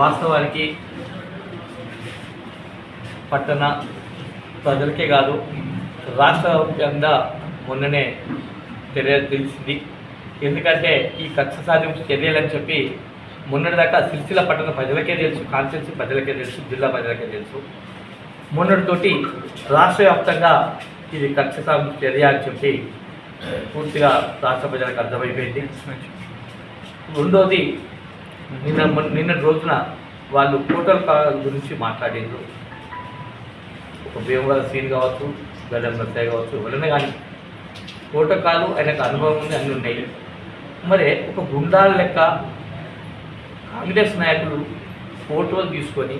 వాస్తవానికి పట్టణ ప్రజలకే కాదు రాష్ట్ర వ్యాప్తంగా మొన్ననే తెలియ తెలిసింది. ఎందుకంటే ఈ కక్ష సాధింపు చర్యలని చెప్పి మొన్నటిదాకా సిరిసిల్ల పట్టణ ప్రజలకే తెలుసు కాన్స్టిట్యూన్సీ ప్రజలకే తెలుసు జిల్లా ప్రజలకే తెలుసు. మొన్నటితోటి రాష్ట్ర వ్యాప్తంగా ఇది కక్ష సాధింపు చర్య అని చెప్పి పూర్తిగా రాష్ట్ర ప్రజలకు అర్థమైపోయింది. రెండోది నిన్న నిన్నటి రోజున వాళ్ళు పోర్టల్ గురించి మాట్లాడిండ్రు. ఒక భీమవరం సీన్ కావచ్చు గడ్డం నర్సయ్య కావచ్చు ఎవరైనా కానీ కోటకాలు ఆయనకు అనుభవం ఉంది అన్నీ ఉన్నాయి. మరి ఒక గుండాల లెక్క కాంగ్రెస్ నాయకులు ఫోటోలు తీసుకొని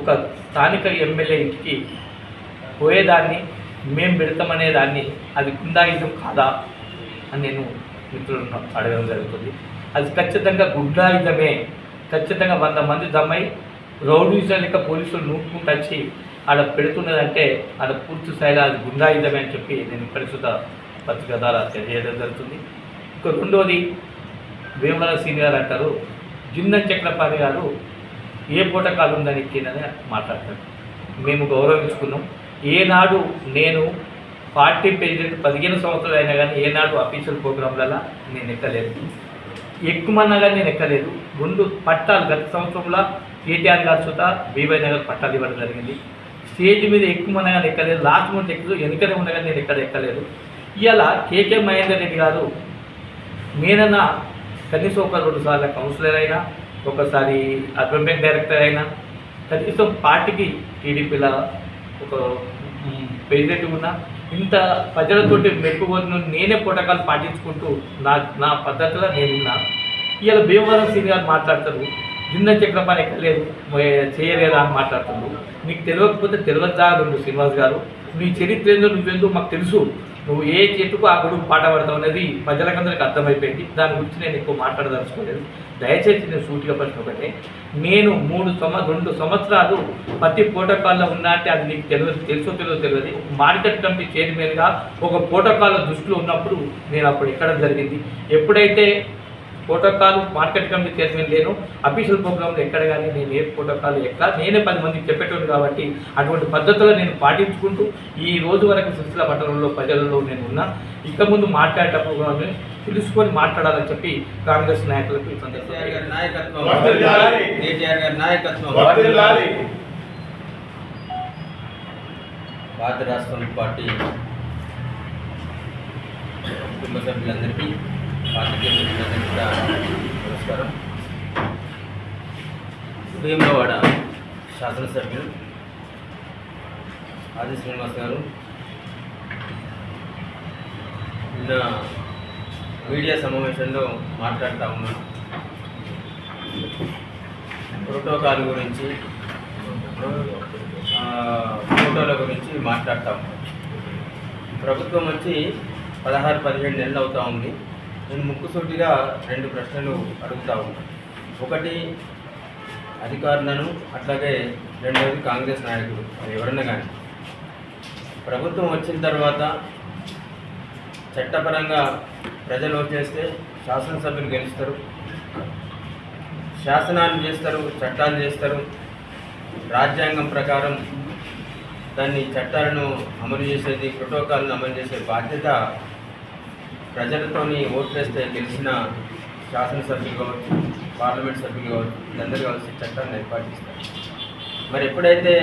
ఒక స్థానిక ఎమ్మెల్యే ఇంటికి పోయేదాన్ని మేము పెడతామనే దాన్ని అది గుండాయుధం కాదా అని నేను మిత్రులను అడగడం జరుగుతుంది. అది ఖచ్చితంగా గుడ్డాయుధమే ఖచ్చితంగా వంద మంది దమ్మై రౌడీజం లెక్క పోలీసులు నూపుకుంటూ వచ్చి ఆడ పెడుతున్నదంటే ఆడ పూర్తి స్థాయిలో అది గుండాయుధమే అని చెప్పి నేను ప్రస్తుత పత్రిక ద్వారా తెలియజేయడం జరుగుతుంది. ఇక రెండోది వేమల సీనియర్ అంటారు జిన్న చక్రపాణి గారు ఏ పూటకాలు ఉందని ఎక్కిందని మాట్లాడతారు. మేము గౌరవించుకున్నాం. ఏనాడు నేను పార్టీ ప్రెసిడెంట్ పదిహేను సంవత్సరాలు అయినా కానీ ఏనాడు అఫీషియల్ ప్రోగ్రాంలలో నేను ఎక్కలేదు. ఎక్కుమన్నా కానీ నేను ఎక్కలేదు రెండు పట్టాలు గత సంవత్సరంలో కేటీఆర్ గారు చోట బీవై నగర్ పట్టాలు ఇవ్వడం జరిగింది. స్టేజ్ మీద ఎక్కువ కానీ ఎక్కలేదు లాస్ట్ మంత్ ఎక్కువ వెనుకనే కానీ నేను ఎక్కడ ఎక్కలేదు ఇలా కేకే మహేందర్ రెడ్డి గారు నేనన్నా కనీసం ఒక రెండు సార్లు కౌన్సిలర్ అయినా ఒకసారి అర్బన్ బ్యాంక్ డైరెక్టర్ అయినా కనీసం పార్టీకి టీడీపీలో ఒక ప్రెసిడెంట్ ఉన్నా ఇంత ప్రజలతోటి మెప్పుకొని నేనే పోటకాలు పాటించుకుంటూ నా నా పద్ధతిలో నేనున్నా ఇవాళ భీమవరం సీని గారు మాట్లాడతారు. జిన్న చక్రపాణి ఎక్కలేదు చేయలేదా అని మాట్లాడుతున్నారు. నీకు తెలియకపోతే తెలియద్దా నువ్వు శ్రీనివాస్ గారు? నీ చరిత్ర ఏందో నువ్వేందో మాకు తెలుసు. నువ్వు ఏ చెట్టుకు ఆ గొడుగు పాట పడతావు అనేది ప్రజలకందరికి అర్థమైపోయింది. దాని గురించి నేను ఎక్కువ మాట్లాడదలుచుకోలేదు. దయచేసి నేను సూటిగా ప్రశ్న ఒకటే. నేను మూడు సంవ రెండు సంవత్సరాలు ప్రతి ప్రోటోకాల్లో ఉన్నా అంటే అది నీకు తెలియదు తెలుసో తెలియదు తెలియదు. మార్కెట్ కమిటీ చైర్మన్గా ఒక ప్రోటోకాల్ దృష్టిలో ఉన్నప్పుడు నేను అప్పుడు ఎక్కడ జరిగింది. ఎప్పుడైతే ప్రోటోకాల్ మార్కెట్ కమిటీ చైర్మన్ లేను. అఫీషియల్ ప్రోగ్రాంలో ఎక్కడ కానీ నేను ఏ ప్రోటోకాల్ ఎక్కడ నేనే పది మందికి చెప్పేటోడు కాబట్టి అటువంటి పద్ధతులు నేను పాటించుకుంటూ ఈ రోజు వరకు సుశీల పట్టణంలో ప్రజలలో నేను ఉన్నా. ఇక ముందు మాట్లాడేటప్పుడు కూడా తెలుసుకొని మాట్లాడాలని చెప్పి కాంగ్రెస్ నాయకులకు. భారత రాష్ట్రం పార్టీ కుటుంబ సభ్యులందరికీ పార్టీ మిత్రులందరికీ నమస్కారం. భీమలవాడ శాసనసభ్యులు ఆది శ్రీనివాస్ గారు. నిన్న మీడియా సమావేశంలో మాట్లాడుతూ ఉన్నాను ప్రోటోకాల్ గురించి ఫోటోల గురించి మాట్లాడుతూ ప్రభుత్వం వచ్చి పదహారు పదిహేడు నెలలు అవుతూ ఉంది. నేను ముక్కుసూటిగా రెండు ప్రశ్నలు అడుగుతా ఉన్నాను ఒకటి అధికారులను అట్లాగే రెండవది కాంగ్రెస్ నాయకులు అది ఎవరన్నా కానీ. ప్రభుత్వం వచ్చిన తర్వాత చట్టపరంగా ప్రజలు ఓటేస్తే శాసనసభ్యులు గెలుస్తారు. శాసనాలు చేస్తారు చట్టాలు చేస్తారు. రాజ్యాంగం ప్రకారం దాన్ని చట్టాలను అమలు చేసేది ప్రోటోకాల్ను అమలు చేసే బాధ్యత ప్రజలతోని ఓట్లేస్తే గెలిచిన శాసనసభ్యులు కావచ్చు పార్లమెంట్ సభ్యులు కావచ్చు వీళ్ళందరూ కలిసి చట్టాన్ని ఏర్పాటిస్తారు మరి ఎప్పుడైతే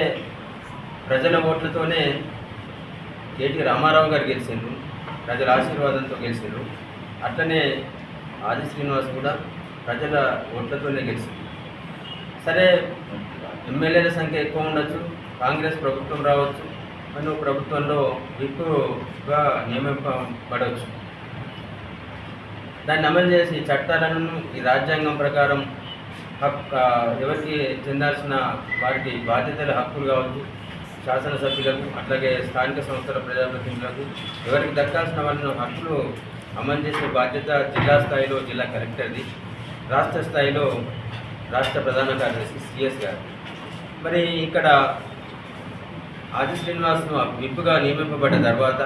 ప్రజల ఓట్లతోనే కేటీ రామారావు గారు గెలిచిండ్రు ప్రజల ఆశీర్వాదంతో గెలిచిండ్రు అట్లనే ఆది శ్రీనివాస్ కూడా ప్రజల ఓట్లతోనే గెలిచింది సరే ఎమ్మెల్యేల సంఖ్య ఎక్కువ ఉండొచ్చు కాంగ్రెస్ ప్రభుత్వం రావచ్చు మనం ప్రభుత్వంలో ఎక్కువగా నియమింపబడవచ్చు. దాన్ని అమలు చేసి చట్టాలను ఈ రాజ్యాంగం ప్రకారం హక్ ఎవరికి చెందాల్సిన వారికి బాధ్యతల హక్కులు కావచ్చు శాసనసభ్యులకు అట్లాగే స్థానిక సంస్థల ప్రజాప్రతినిధులకు ఎవరికి దక్కాల్సిన వాళ్ళ హక్కులు అమలు చేసే బాధ్యత జిల్లా స్థాయిలో జిల్లా కలెక్టర్ది రాష్ట్ర స్థాయిలో రాష్ట్ర ప్రధాన కార్యదర్శి సిఎస్ గారు మరి ఇక్కడ ఆది శ్రీనివాస్ను విప్పుగా నియమింపబడ్డ తర్వాత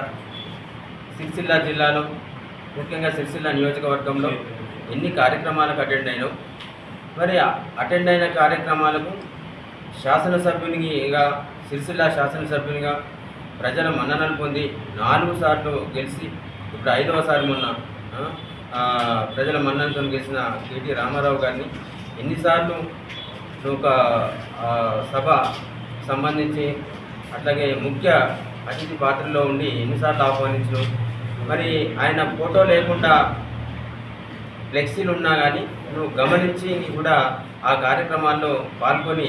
సిరిసిల్ల జిల్లాలో ముఖ్యంగా సిరిసిల్ల నియోజకవర్గంలో ఎన్ని కార్యక్రమాలకు అటెండ్ అయినావు మరి అటెండ్ అయిన కార్యక్రమాలకు శాసనసభ్యునిగా సిరిసిల్ల శాసనసభ్యునిగా ప్రజల మన్ననలు పొంది నాలుగు సార్లు గెలిచి ఇప్పుడు ఐదవసారి మొన్న ప్రజల మన్ననతో గెలిచిన కేటీ రామారావు గారిని ఎన్నిసార్లు ఒక సభ సంబంధించి అట్లాగే ముఖ్య అతిథి పాత్రలో ఉండి ఎన్నిసార్లు ఆహ్వానించడం మరి ఆయన ఫోటో లేకుండా ఫ్లెక్సీలు ఉన్నా కానీ నువ్వు గమనించి కూడా ఆ కార్యక్రమాల్లో పాల్గొని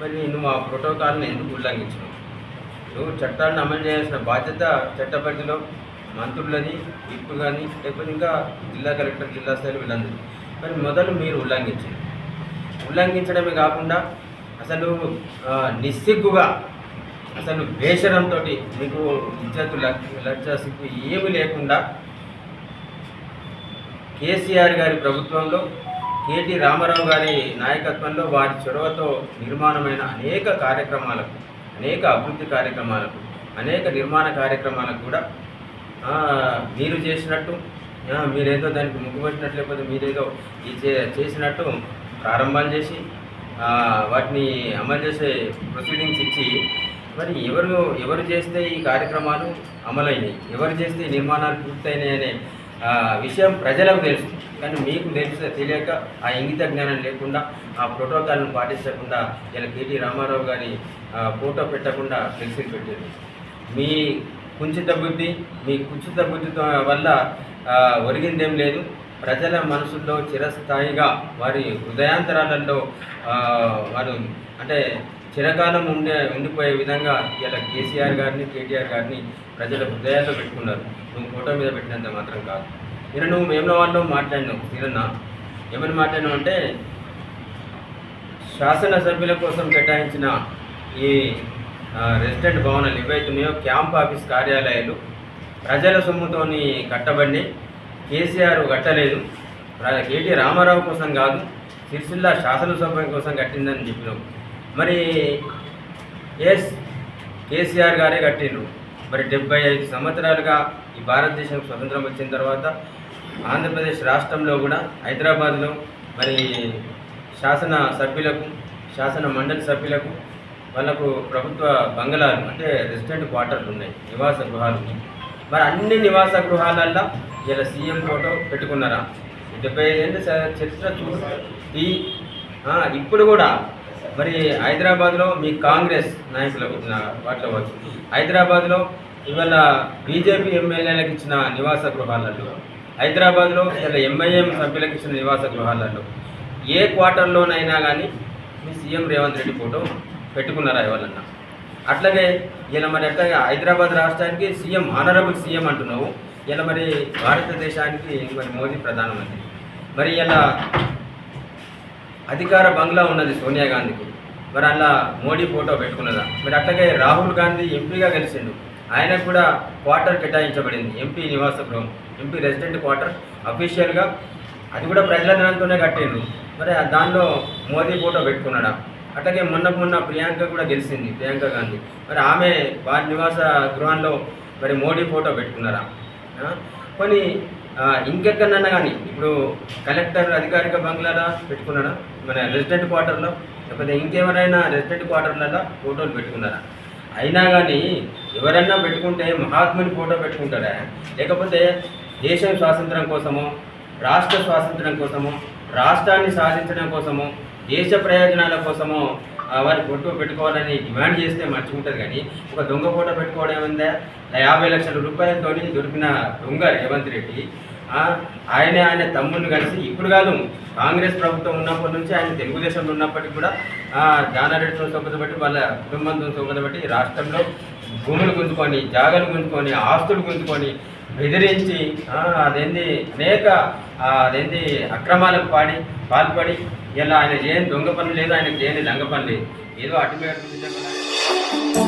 మరి నువ్వు ఆ ప్రోటోకాల్ని ఎందుకు ఉల్లంఘించవు నువ్వు చట్టాలను అమలు చేయాల్సిన బాధ్యత చట్టపరిధిలో మంత్రులని విప్పు కానీ లేకపోతే ఇంకా జిల్లా కలెక్టర్ జిల్లా స్థాయిలో వీళ్ళందరూ మరి మొదలు మీరు ఉల్లంఘించారు ఉల్లంఘించడమే కాకుండా అసలు నిస్సిగ్గుగా అసలు బేషరంతో మీకు విద్యార్థులు లక్ష ఏమి ఏమీ లేకుండా కేసీఆర్ గారి ప్రభుత్వంలో కేటీ రామారావు గారి నాయకత్వంలో వారి చొరవతో నిర్మాణమైన అనేక కార్యక్రమాలకు అనేక అభివృద్ధి కార్యక్రమాలకు అనేక నిర్మాణ కార్యక్రమాలకు కూడా మీరు చేసినట్టు మీరేదో దానికి ముగ్గుపెట్టినట్టు లేకపోతే మీరేదో ఈ చే- చేసినట్టు ప్రారంభాలు చేసి వాటిని అమలు చేసే ప్రొసీడింగ్స్ ఇచ్చి మరి ఎవరు ఎవరు చేస్తే ఈ కార్యక్రమాలు అమలైనవి ఎవరు చేస్తే ఈ నిర్మాణాలు పూర్తయినాయి అనే విషయం ప్రజలకు తెలుసు. కానీ మీకు తెలుసు తెలియక ఆ ఇంగిత జ్ఞానం లేకుండా ఆ ప్రోటోకాల్ను పాటించకుండా ఇలా కేటీ రామారావు గారి ఫోటో పెట్టకుండా ఫ్లెక్సీలు పెట్టారు మీ కుంచిత బుద్ధి మీ కుంచిత బుద్ధితో వల్ల ఒరిగిందేం లేదు. ప్రజల మనసుల్లో చిరస్థాయిగా వారి హృదయాంతరాలలో వారు అంటే చిరకాలం ఉండే ఉండిపోయే విధంగా ఇలా కేసీఆర్ గారిని కేటీఆర్ గారిని ప్రజల హృదయాల్లో పెట్టుకున్నారు. నువ్వు ఫోటో మీద పెట్టినంత మాత్రం కాదు. నేను నువ్వు మేము వాళ్ళు మాట్లాడినావు. నిన్న ఏమని మాట్లాడినావు అంటే శాసనసభ్యుల కోసం కేటాయించిన ఈ రెసిడెంట్ భవనాలు ఏవైతున్నాయో క్యాంప్ ఆఫీస్ కార్యాలయాలు ప్రజల సొమ్ముతోని కట్టబడి కేసీఆర్ కట్టలేదు. కేటీ రామారావు కోసం కాదు సిరిసిల్ల శాసనసభ కోసం కట్టిందని చెప్పినావు. మరి ఎస్ కేసీఆర్ గారే కట్టిండ్రు. మరి డెబ్బై ఐదు సంవత్సరాలుగా ఈ భారతదేశం స్వతంత్రం వచ్చిన తర్వాత ఆంధ్రప్రదేశ్ రాష్ట్రంలో కూడా హైదరాబాద్లో మరి శాసన సభ్యులకు శాసన మండలి సభ్యులకు వాళ్ళకు ప్రభుత్వ బంగళాలు అంటే రెసిడెంట్ క్వార్టర్లు ఉన్నాయి నివాస గృహాలు. ఉన్నాయి మరి అన్ని నివాస గృహాలల్లో ఇలా సీఎం ఫోటో పెట్టుకున్నారా? డెబ్బై ఐదు చరిత్ర చూసి ఇప్పుడు కూడా మరి హైదరాబాద్లో మీ కాంగ్రెస్ నాయకులకు ఇచ్చిన వాటిలో వచ్చు హైదరాబాద్లో ఇవాళ బీజేపీ ఎమ్మెల్యేలకు ఇచ్చిన నివాస గృహాలలో హైదరాబాద్లో ఇలా ఎంఐఎం సభ్యులకు ఇచ్చిన నివాస గృహాలలో ఏ క్వార్టర్లోనైనా కానీ మీ సీఎం రేవంత్ రెడ్డి ఫోటో పెట్టుకున్నారా ఇవాళన్నా? అట్లాగే ఇలా మరి అట్లాగే హైదరాబాద్ రాష్ట్రానికి సీఎం ఆనరబుల్ సీఎం అంటున్నావు. ఇలా మరి భారతదేశానికి మరి మోదీ ప్రధానమంత్రి. మరి ఇలా అధికార బంగ్లా ఉన్నది సోనియా గాంధీకి. మరి అలా మోడీ ఫోటో పెట్టుకున్నదా? మరి అట్లాగే రాహుల్ గాంధీ ఎంపీగా గెలిచిండు. ఆయనకు కూడా క్వార్టర్ కేటాయించబడింది. ఎంపీ నివాస గృహం ఎంపీ రెసిడెంట్ క్వార్టర్ అఫీషియల్గా అది కూడా ప్రజల ధనంతోనే కట్టిండ్రు మరి దానిలో మోదీ ఫోటో పెట్టుకున్నాడా? అట్లాగే మొన్న మొన్న ప్రియాంక కూడా గెలిచింది ప్రియాంక గాంధీ. మరి ఆమె వారి నివాస గృహంలో మరి మోడీ ఫోటో పెట్టుకున్నారా? కొన్ని ఇంకెక్కడన్నా కానీ ఇప్పుడు కలెక్టర్ అధికారిక బంగ్లాలో పెట్టుకున్నాడా? మన రెసిడెంట్ క్వార్టర్లో? లేకపోతే ఇంకెవరైనా రెసిడెంట్ క్వార్టర్లలో ఫోటోలు పెట్టుకున్నారా అయినా కానీ ఎవరైనా పెట్టుకుంటే మహాత్ముని ఫోటో పెట్టుకుంటారా లేకపోతే దేశం స్వాతంత్రం కోసము రాష్ట్ర స్వాతంత్రం కోసము రాష్ట్రాన్ని సాధించడం కోసము దేశ ప్రయోజనాల కోసము వారి ఫోటో పెట్టుకోవాలని డిమాండ్ చేస్తే మంచిగా కానీ ఒక దొంగ ఫోటో పెట్టుకోవడం ఏముందా? యాభై లక్షల రూపాయలతో దొరికిన దొంగ రేవంత్ రెడ్డి ఆయనే ఆయన తమ్ముళ్ళు కలిసి ఇప్పుడు కాదు కాంగ్రెస్ ప్రభుత్వం ఉన్నప్పటి నుంచి ఆయన తెలుగుదేశంలో ఉన్నప్పటికీ కూడా ఆ, జానారెడ్డితో వాళ్ళ కుటుంబంతో సొప్పదబట్టి రాష్ట్రంలో భూములు గుంజుకొని జాగలు గుంజుకొని ఆస్తులు గుంజుకొని బెదిరించి అదేంది అనేక అదేంది అక్రమాలకు పాడి పాల్పడి ఇలా ఆయన చేయని దొంగ పని లేదు ఆయన చేయని లంగ పని లేదు. ఏదో అటు